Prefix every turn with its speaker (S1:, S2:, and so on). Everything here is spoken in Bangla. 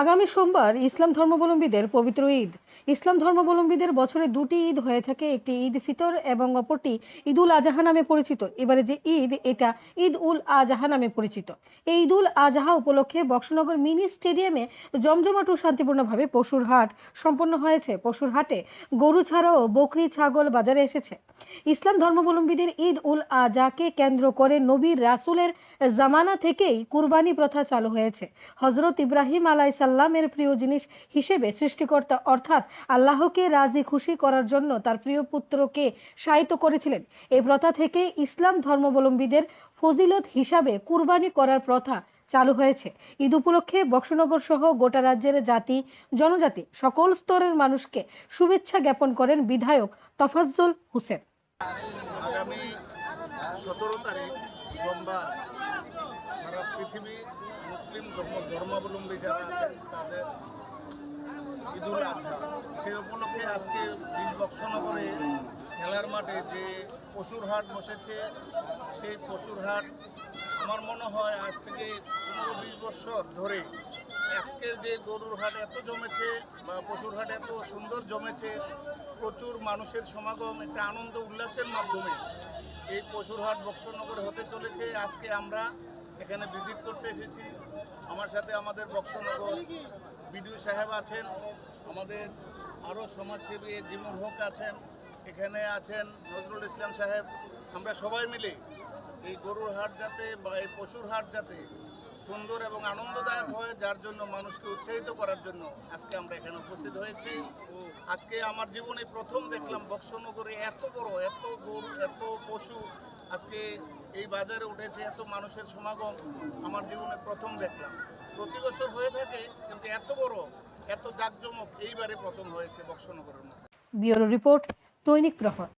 S1: আগামী সোমবার ইসলাম ধর্মাবলম্বীদের পবিত্র ঈদ। ইসলাম ধর্মাবলম্বীদের বছরে দুটি ঈদ হয়ে থাকে, একটি ঈদ ফিতর এবং অপরটি ঈদ উল আজহা নামে পরিচিত। এবারে যে ঈদ, এটা ঈদ উল আজহা নামে পরিচিত। এই ঈদ উল আজহা উপলক্ষে বক্সনগর মিনি স্টেডিয়ামে জমজমাট ও শান্তিপূর্ণভাবে পশুর হাট সম্পন্ন হয়েছে। পশুর হাটে গরু ছাড়াও বকরি, ছাগল বাজারে এসেছে। ইসলাম ধর্মাবলম্বীদের ঈদ উল আজহাকে কেন্দ্র করে নবীর রাসূলের জামানা থেকেই কুরবানি প্রথা চালু হয়েছে। হজরত ইব্রাহিম আলাইসাল্লামের প্রিয় জিনিস হিসেবে সৃষ্টিকর্তা অর্থাৎ আল্লাহকে রাজি খুশি করার জন্য তার প্রিয় পুত্রকে শায়িত করেছিলেন। এই প্রথা থেকে ইসলাম ধর্মাবলম্বীদের ফজিলত হিসাবে কুরবানি করার প্রথা চালু হয়েছে। ঈদ উপলক্ষে বক্সনগর সহ গোটা রাজ্যের জাতি, জনজাতি, সকল স্তরের মানুষকে শুভেচ্ছা জ্ঞাপন করেন বিধায়ক তফাজ্জল হোসেন।
S2: আগামী সতেরো তারিখ সোমবার পৃথিবী মুসলিম ধর্ম, ধর্মাবলম্বী যারা আছেন, তাদের ঈদুল আজহা সেই উপলক্ষে আজকে বক্সনগরে খেলার মাঠে যে পশুর হাট বসেছে, সেই পশুর হাট আমার মনে হয় আজ থেকে পনেরো বিশ বছর ধরে আজকের যে গরুর হাট এত জমেছে বা পশুর হাট এত সুন্দর জমেছে, প্রচুর মানুষের সমাগম, একটা আনন্দ উল্লাসের মাধ্যমে এই পশুর হাট বক্সনগরে হতে চলেছে। আজকে আমরা এখানে ভিজিট করতে এসেছি। আমার সাথে আমাদের বক্সনগর বিডিও সাহেব আছেন। আমাদের আরও সমাজসেবী জিমুল হক আছেন। এখানে আছেন নজরুল ইসলাম সাহেব। আমরা সবাই মিলে এই গরুর হাট যাতে বা এই পশুর হাট যাতে সুন্দর এবং আনন্দদায়ক হয়, যার জন্য মানুষকে উৎসাহিত করার জন্য আজকে আমরা এখানে উপস্থিত হয়েছি। আজকে আমার জীবনে প্রথম দেখলাম বক্সনগরে এত বড়, এত গরু, এত পশু আজকে এই বাজারে উঠেছে, এত মানুষের সমাগম আমার জীবনে প্রথম দেখলাম। প্রতি বছর হয়ে থাকে, কিন্তু এত বড়, এত জাঁকজমক এইবারে প্রথম হয়েছে বক্সনগরের মধ্যে।
S1: ব্যুরো রিপোর্ট দৈনিক প্রহর।